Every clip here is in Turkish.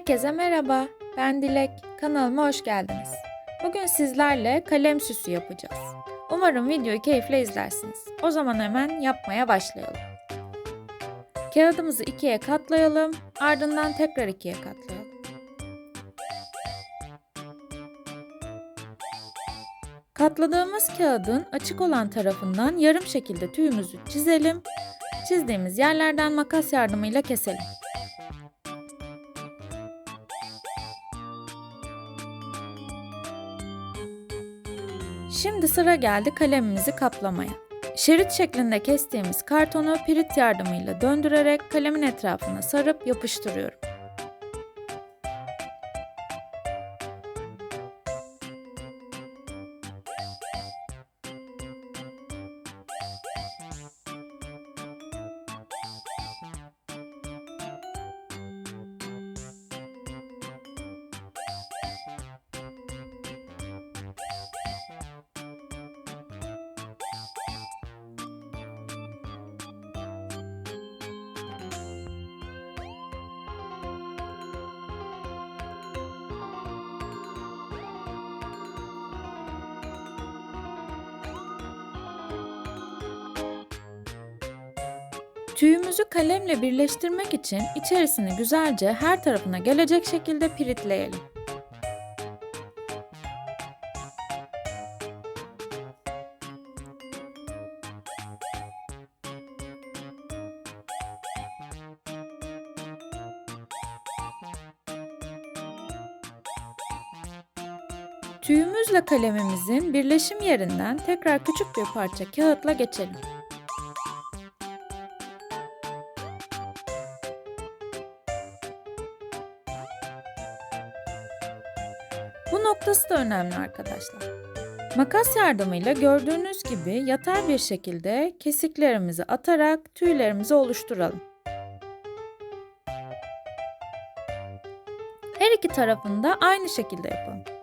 Herkese merhaba. Ben Dilek. Kanalıma hoş geldiniz. Bugün sizlerle kalem süsü yapacağız. Umarım videoyu keyifle izlersiniz. O zaman hemen yapmaya başlayalım. Kağıdımızı ikiye katlayalım. Ardından tekrar ikiye katlayalım. Katladığımız kağıdın açık olan tarafından yarım şekilde tüyümüzü çizelim. Çizdiğimiz yerlerden makas yardımıyla keselim. Şimdi sıra geldi kalemimizi kaplamaya. Şerit şeklinde kestiğimiz kartonu pirit yardımıyla döndürerek kalemin etrafına sarıp yapıştırıyorum. Tüyümüzü kalemle birleştirmek için içerisini güzelce her tarafına gelecek şekilde piritleyelim. Tüyümüzle kalemimizin birleşim yerinden tekrar küçük bir parça kağıtla geçelim. Bu noktası da önemli arkadaşlar. Makas yardımıyla gördüğünüz gibi yatay bir şekilde kesiklerimizi atarak tüylerimizi oluşturalım. Her iki tarafını da aynı şekilde yapalım.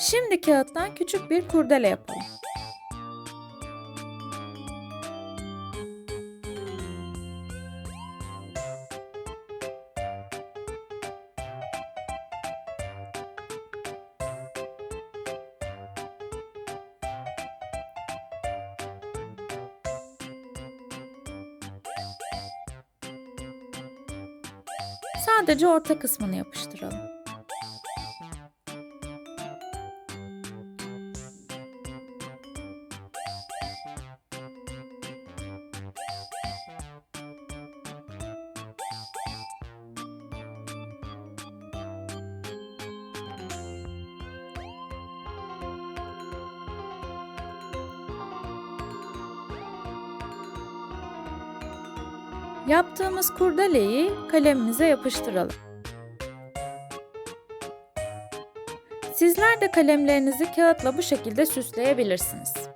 Şimdi kağıttan küçük bir kurdele yapalım. Sadece orta kısmını yapıştıralım. Yaptığımız kurdeleyi kalemimize yapıştıralım. Sizler de kalemlerinizi kağıtla bu şekilde süsleyebilirsiniz.